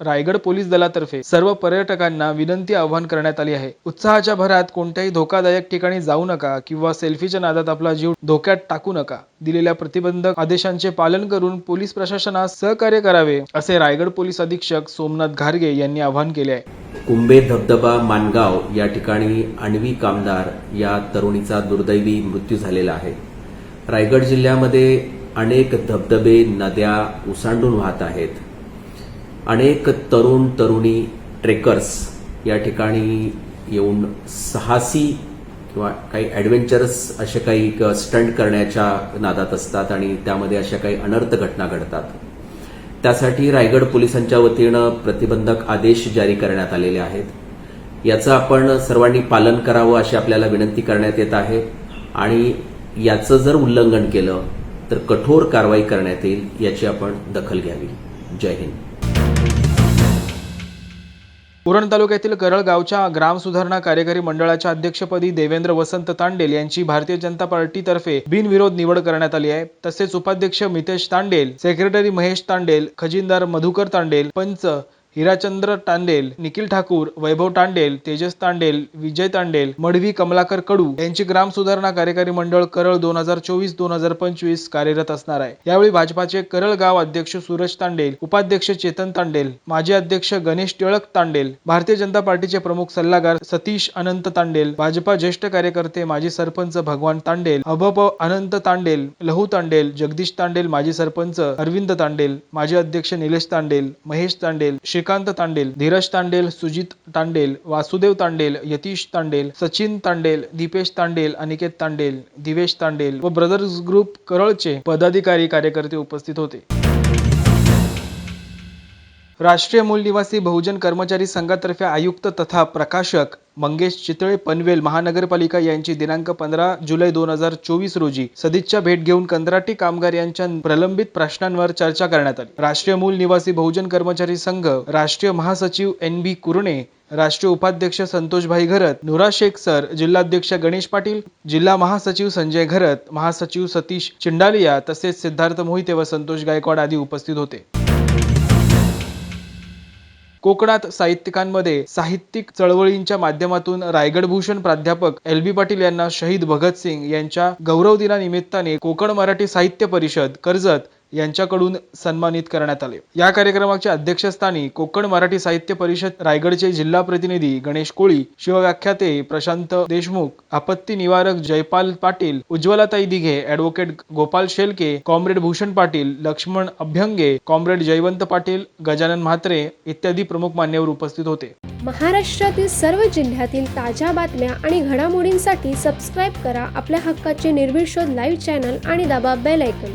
Raigad police दलातर्फे सर्व पर्यटकांना विनंती आवाहन करण्यात आली आहे. उत्साहाच्या भरात कोणत्याही धोकादायक ठिकाणी जाऊ नका किंवा सेल्फीच्या नादात आपला जीव धोक्यात टाकू नका दिलेल्या प्रतिबंधक आदेशांचे पालन करून पोलीस प्रशासनास सहकार्य करावे असे रायगड पोलीस अधीक्षक सोमनाथ घारगे यांनी आवाहन केले आहे. कुंभे धबधबा मानगाव या ठिकाणी आणवी कामदार या तरुणीचा दुर्दैवी मृत्यू झालेला आहे. रायगड जिल्ह्यामध्ये अनेक धबधबे नद्या उसांडून वाहत आहेत. अनेक तरुण तरुणी ट्रेकर्स या ठिकाणी येऊन साहसी किंवा काही ॲडव्हेंचरस असे काही स्टंट करण्याच्या नादात असतात आणि त्यामध्ये अशा काही अनर्थ घटना घडतात. त्यासाठी रायगड पोलिसांच्या वतीनं प्रतिबंधक आदेश जारी करण्यात आलेले आहेत. याचं आपण सर्वांनी पालन करावं अशी आपल्याला विनंती करण्यात येत आहे आणि याचं जर उल्लंघन केलं तर कठोर कारवाई करण्यात येईल याची आपण दखल घ्यावी. जय हिंद. उरण तालुक्यातील करळगावच्या ग्राम सुधारणा कार्यकारी मंडळाच्या अध्यक्षपदी देवेंद्र वसंत तांडेल यांची भारतीय जनता पार्टीतर्फे बिनविरोध निवड करण्यात आली आहे. तसेच उपाध्यक्ष मितेश तांडेल सेक्रेटरी महेश तांडेल खजिनदार मधुकर तांडेल पंच हिराचंद्र तांडेल निखिल ठाकूर वैभव तांडेल तेजस तांडेल विजय तांडेल मडवी कमलाकर कडू यांची ग्राम सुधारणा कार्यकारी मंडळ करळ दोन हजार चोवीस दोन हजार पंचवीस कार्यरत असणार आहे. यावेळी भाजपाचे करळ गाव अध्यक्ष सूरज तांडेल उपाध्यक्ष चेतन तांडेल माजी अध्यक्ष गणेश टिळक तांडेल भारतीय जनता पार्टीचे प्रमुख सल्लागार सतीश अनंत तांडेल भाजपा ज्येष्ठ कार्यकर्ते माजी सरपंच भगवान तांडेल अभप अनंत तांडेल लहू तांडेल जगदीश तांडेल माजी सरपंच अरविंद तांडेल माजी अध्यक्ष निलेश तांडेल महेश तांडेल श्रीकांत तांडेल धीरज तांडेल सुजित तांडेल वासुदेव तांडेल यतीश तांडेल सचिन तांडेल दीपेश तांडेल अनिकेत तांडेल दिवेश तांडेल व ब्रदर्स ग्रुप करळचे पदाधिकारी कार्यकर्ते उपस्थित होते. राष्ट्रीय मूल निवासी बहुजन कर्मचारी संघातर्फे आयुक्त तथा प्रकाशक मंगेश चितळे पनवेल महानगरपालिका यांची दिनांक पंधरा जुलै दोन हजार चोवीस रोजी सदिच्छा भेट घेऊन कंत्राटी कामगार यांच्या प्रलंबित प्रश्नांवर चर्चा करण्यात आली. राष्ट्रीय मूल निवासी बहुजन कर्मचारी संघ राष्ट्रीय महासचिव एन बी कुरणे राष्ट्रीय उपाध्यक्ष संतोषभाई घरत नुरा शेख सर जिल्हाध्यक्ष गणेश पाटील जिल्हा महासचिव संजय घरत महासचिव सतीश चिंडालिया तसेच सिद्धार्थ मोहिते व संतोष गायकवाड आदी उपस्थित होते. कोकणात साहित्यिकांमध्ये साहित्यिक चळवळींच्या माध्यमातून रायगडभूषण प्राध्यापक एल बी पाटील यांना शहीद भगतसिंग यांच्या गौरव दिनानिमित्ताने कोकण मराठी साहित्य परिषद कर्जत यांच्याकडून सन्मानित करण्यात आले. या कार्यक्रमाच्या अध्यक्षस्थानी कोकण मराठी साहित्य परिषद रायगडचे जिल्हा प्रतिनिधी गणेश कोळी शिवव्याख्याते प्रशांत देशमुख आपत्ती निवारक Jaypal Patil उज्ज्वलाताई Dighe advocate Gopal Shelke comrade Bhushan Patil Laxman Abhyange comrade Jaywant Patil Gajanan Mhatre इत्यादी प्रमुख मान्यवर उपस्थित होते. महाराष्ट्रातील सर्व जिल्ह्यातील ताज्या बातम्या आणि घडामोडींसाठी सबस्क्राईब करा आपल्या हक्काचे निर्भीड शोध लाईव्ह चॅनल आणि दाबा बेल ऐकन